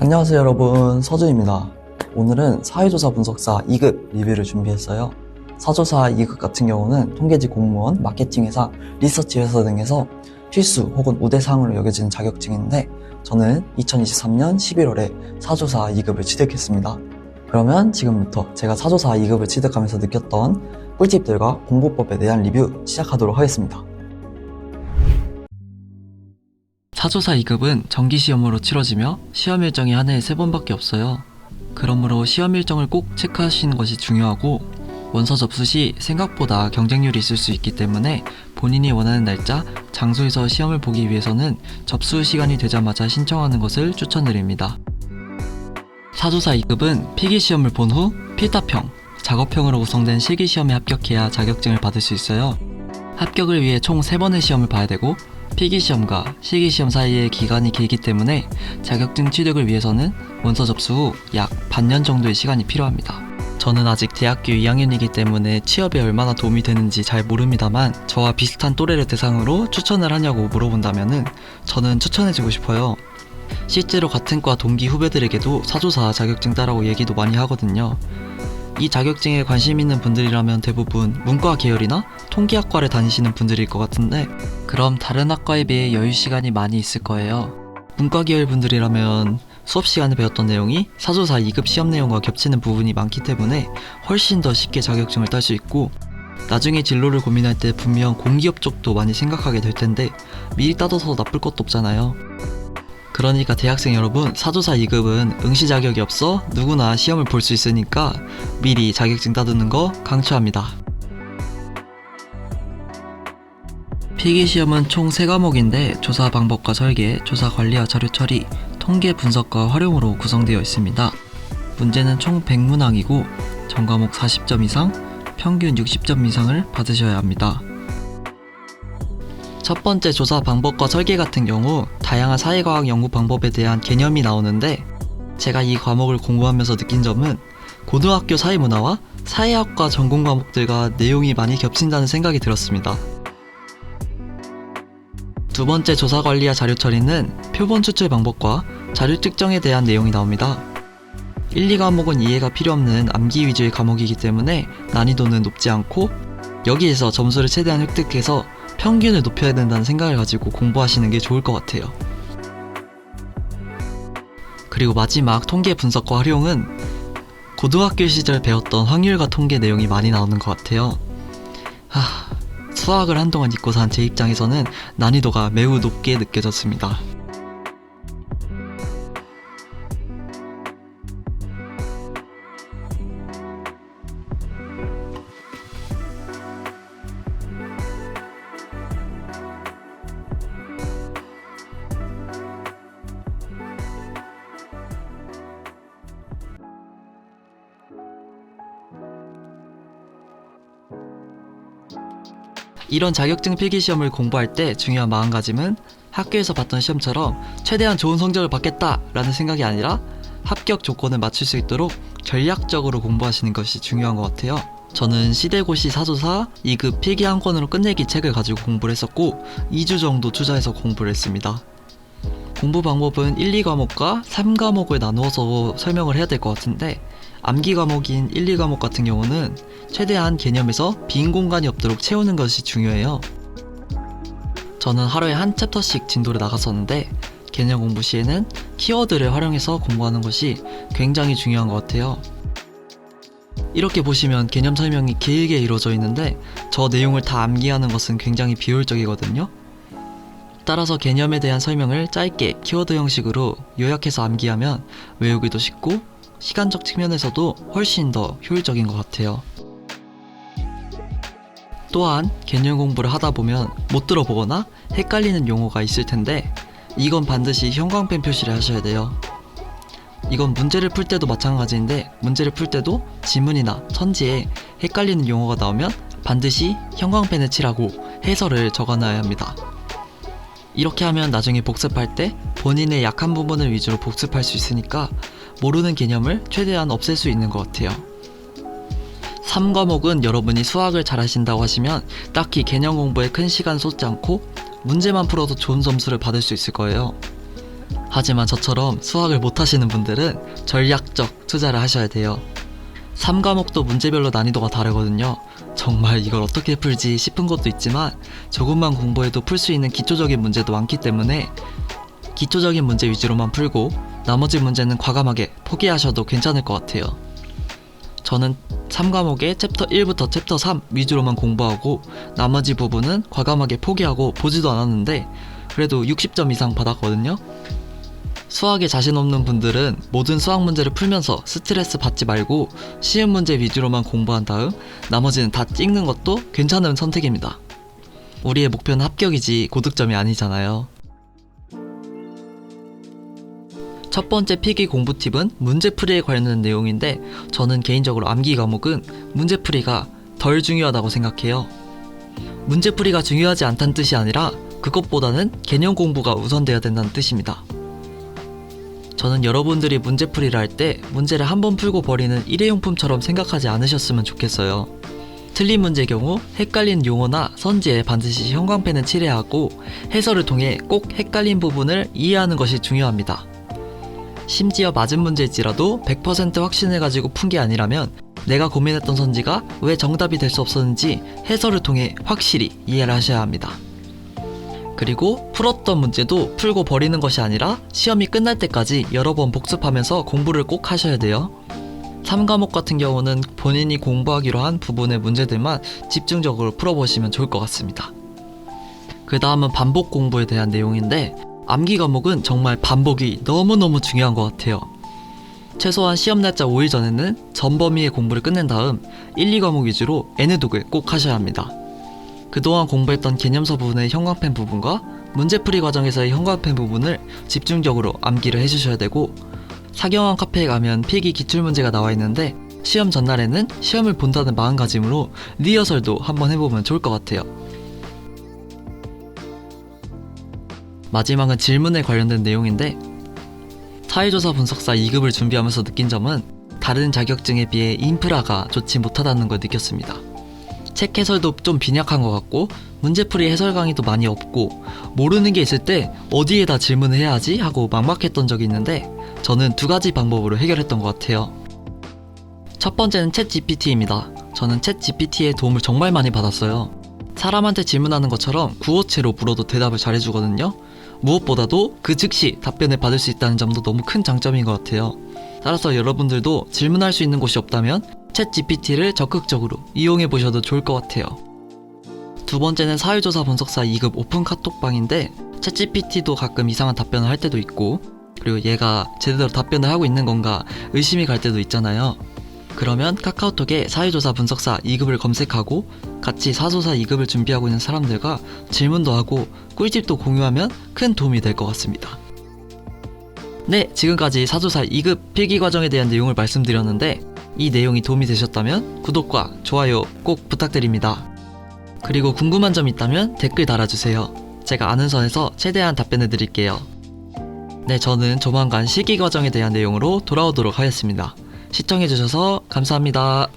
안녕하세요 여러분 서준입니다. 오늘은 사회조사 분석사 2급 리뷰를 준비했어요. 사조사 2급 같은 경우는 통계지 공무원, 마케팅회사, 리서치 회사 등에서 필수 혹은 우대사항으로 여겨지는 자격증인데 저는 2023년 11월에 사조사 2급을 취득했습니다. 그러면 지금부터 제가 사조사 2급을 취득하면서 느꼈던 꿀팁들과 공부법에 대한 리뷰 시작하도록 하겠습니다. 사조사 2급은 정기시험으로 치러지며 시험 일정이 한 해에 3번밖에 없어요. 그러므로 시험 일정을 꼭 체크하시는 것이 중요하고 원서 접수 시 생각보다 경쟁률이 있을 수 있기 때문에 본인이 원하는 날짜, 장소에서 시험을 보기 위해서는 접수 시간이 되자마자 신청하는 것을 추천드립니다. 사조사 2급은 필기시험을 본 후 필답형, 작업형으로 구성된 실기시험에 합격해야 자격증을 받을 수 있어요. 합격을 위해 총 3번의 시험을 봐야 되고 필기시험과 실기시험 사이의 기간이 길기 때문에 자격증 취득을 위해서는 원서 접수 후 약 반년 정도의 시간이 필요합니다. 저는 아직 대학교 2학년이기 때문에 취업에 얼마나 도움이 되는지 잘 모릅니다만 저와 비슷한 또래를 대상으로 추천을 하냐고 물어본다면은 저는 추천해주고 싶어요. 실제로 같은 과 동기 후배들에게도 사조사 자격증 따라고 얘기도 많이 하거든요. 이 자격증에 관심 있는 분들이라면 대부분 문과 계열이나 통계학과를 다니시는 분들일 것 같은데 그럼 다른 학과에 비해 여유 시간이 많이 있을 거예요. 문과 계열 분들이라면 수업 시간에 배웠던 내용이 사조사 2급 시험 내용과 겹치는 부분이 많기 때문에 훨씬 더 쉽게 자격증을 딸 수 있고 나중에 진로를 고민할 때 분명 공기업 쪽도 많이 생각하게 될 텐데 미리 따둬서 나쁠 것도 없잖아요. 그러니까 대학생 여러분 사조사 2급은 응시 자격이 없어 누구나 시험을 볼 수 있으니까 미리 자격증 따두는 거 강추합니다. 필기시험은 총 3과목인데 조사 방법과 설계, 조사 관리와 자료 처리, 통계 분석과 활용으로 구성되어 있습니다. 문제는 총 100문항이고 전과목 40점 이상, 평균 60점 이상을 받으셔야 합니다. 첫 번째 조사 방법과 설계 같은 경우 다양한 사회과학 연구 방법에 대한 개념이 나오는데 제가 이 과목을 공부하면서 느낀 점은 고등학교 사회문화와 사회학과 전공 과목들과 내용이 많이 겹친다는 생각이 들었습니다. 두 번째 조사 관리와 자료 처리는 표본 추출 방법과 자료 측정에 대한 내용이 나옵니다. 1, 2과목은 이해가 필요 없는 암기 위주의 과목이기 때문에 난이도는 높지 않고 여기에서 점수를 최대한 획득해서 평균을 높여야 된다는 생각을 가지고 공부하시는 게 좋을 것 같아요. 그리고 마지막 통계 분석과 활용은 고등학교 시절 배웠던 확률과 통계 내용이 많이 나오는 것 같아요. 하, 수학을 한동안 잊고 산 제 입장에서는 난이도가 매우 높게 느껴졌습니다. 이런 자격증 필기 시험을 공부할 때 중요한 마음가짐은 학교에서 봤던 시험처럼 최대한 좋은 성적을 받겠다라는 생각이 아니라 합격 조건을 맞출 수 있도록 전략적으로 공부하시는 것이 중요한 것 같아요. 저는 시대고시 사조사 2급 필기 한 권으로 끝내기 책을 가지고 공부를 했었고 2주 정도 투자해서 공부를 했습니다. 공부 방법은 1, 2과목과 3과목을 나누어서 설명을 해야 될 것 같은데 암기 과목인 1, 2과목 같은 경우는 최대한 개념에서 빈 공간이 없도록 채우는 것이 중요해요. 저는 하루에 한 챕터씩 진도를 나갔었는데 개념 공부 시에는 키워드를 활용해서 공부하는 것이 굉장히 중요한 것 같아요. 이렇게 보시면 개념 설명이 길게 이루어져 있는데 저 내용을 다 암기하는 것은 굉장히 비효율적이거든요. 따라서 개념에 대한 설명을 짧게 키워드 형식으로 요약해서 암기하면 외우기도 쉽고 시간적 측면에서도 훨씬 더 효율적인 것 같아요. 또한 개념 공부를 하다 보면 못 들어보거나 헷갈리는 용어가 있을 텐데 이건 반드시 형광펜 표시를 하셔야 돼요. 이건 문제를 풀 때도 마찬가지인데 문제를 풀 때도 지문이나 천지에 헷갈리는 용어가 나오면 반드시 형광펜을 칠하고 해설을 적어놔야 합니다. 이렇게 하면 나중에 복습할 때 본인의 약한 부분을 위주로 복습할 수 있으니까 모르는 개념을 최대한 없앨 수 있는 것 같아요. 3과목은 여러분이 수학을 잘하신다고 하시면 딱히 개념 공부에 큰 시간 쏟지 않고 문제만 풀어도 좋은 점수를 받을 수 있을 거예요. 하지만 저처럼 수학을 못하시는 분들은 전략적 투자를 하셔야 돼요. 3과목도 문제별로 난이도가 다르거든요. 정말 이걸 어떻게 풀지 싶은 것도 있지만 조금만 공부해도 풀 수 있는 기초적인 문제도 많기 때문에 기초적인 문제 위주로만 풀고 나머지 문제는 과감하게 포기하셔도 괜찮을 것 같아요. 저는 3과목의 챕터 1부터 챕터 3 위주로만 공부하고 나머지 부분은 과감하게 포기하고 보지도 않았는데 그래도 60점 이상 받았거든요. 수학에 자신 없는 분들은 모든 수학 문제를 풀면서 스트레스 받지 말고 쉬운 문제 위주로만 공부한 다음 나머지는 다 찍는 것도 괜찮은 선택입니다. 우리의 목표는 합격이지 고득점이 아니잖아요. 첫 번째 필기 공부 팁은 문제풀이에 관련된 내용인데 저는 개인적으로 암기 과목은 문제풀이가 덜 중요하다고 생각해요. 문제풀이가 중요하지 않다는 뜻이 아니라 그것보다는 개념 공부가 우선돼야 된다는 뜻입니다. 저는 여러분들이 문제풀이를 할 때 문제를 한 번 풀고 버리는 일회용품처럼 생각하지 않으셨으면 좋겠어요. 틀린 문제 경우 헷갈린 용어나 선지에 반드시 형광펜을 칠해야 하고 해설을 통해 꼭 헷갈린 부분을 이해하는 것이 중요합니다. 심지어 맞은 문제일지라도 100% 확신을 가지고 푼 게 아니라면 내가 고민했던 선지가 왜 정답이 될 수 없었는지 해설을 통해 확실히 이해를 하셔야 합니다. 그리고 풀었던 문제도 풀고 버리는 것이 아니라 시험이 끝날 때까지 여러 번 복습하면서 공부를 꼭 하셔야 돼요. 3과목 같은 경우는 본인이 공부하기로 한 부분의 문제들만 집중적으로 풀어보시면 좋을 것 같습니다. 그 다음은 반복 공부에 대한 내용인데 암기 과목은 정말 반복이 너무너무 중요한 것 같아요. 최소한 시험 날짜 5일 전에는 전 범위의 공부를 끝낸 다음 1, 2과목 위주로 N독을 꼭 하셔야 합니다. 그동안 공부했던 개념서 부분의 형광펜 부분과 문제풀이 과정에서의 형광펜 부분을 집중적으로 암기를 해주셔야 되고 사경원 카페에 가면 필기 기출문제가 나와 있는데 시험 전날에는 시험을 본다는 마음가짐으로 리허설도 한번 해보면 좋을 것 같아요. 마지막은 질문에 관련된 내용인데 사회조사 분석사 2급을 준비하면서 느낀 점은 다른 자격증에 비해 인프라가 좋지 못하다는 걸 느꼈습니다. 책 해설도 좀 빈약한 것 같고 문제풀이 해설 강의도 많이 없고 모르는 게 있을 때 어디에다 질문을 해야 하지 하고 막막했던 적이 있는데 저는 두 가지 방법으로 해결했던 것 같아요. 첫 번째는 챗 GPT입니다. 저는 챗 GPT의 도움을 정말 많이 받았어요. 사람한테 질문하는 것처럼 구어체로 물어도 대답을 잘해주거든요. 무엇보다도 그 즉시 답변을 받을 수 있다는 점도 너무 큰 장점인 것 같아요. 따라서 여러분들도 질문할 수 있는 곳이 없다면 챗 GPT를 적극적으로 이용해 보셔도 좋을 것 같아요. 두 번째는 사회조사 분석사 2급 오픈 카톡방인데 챗 GPT도 가끔 이상한 답변을 할 때도 있고 그리고 얘가 제대로 답변을 하고 있는 건가 의심이 갈 때도 있잖아요. 그러면 카카오톡에 사회조사 분석사 2급을 검색하고 같이 사조사 2급을 준비하고 있는 사람들과 질문도 하고 꿀팁도 공유하면 큰 도움이 될 것 같습니다. 네, 지금까지 사조사 2급 필기 과정에 대한 내용을 말씀드렸는데 이 내용이 도움이 되셨다면 구독과 좋아요 꼭 부탁드립니다. 그리고 궁금한 점 있다면 댓글 달아주세요. 제가 아는 선에서 최대한 답변해 드릴게요. 네, 저는 조만간 실기 과정에 대한 내용으로 돌아오도록 하겠습니다. 시청해주셔서 감사합니다.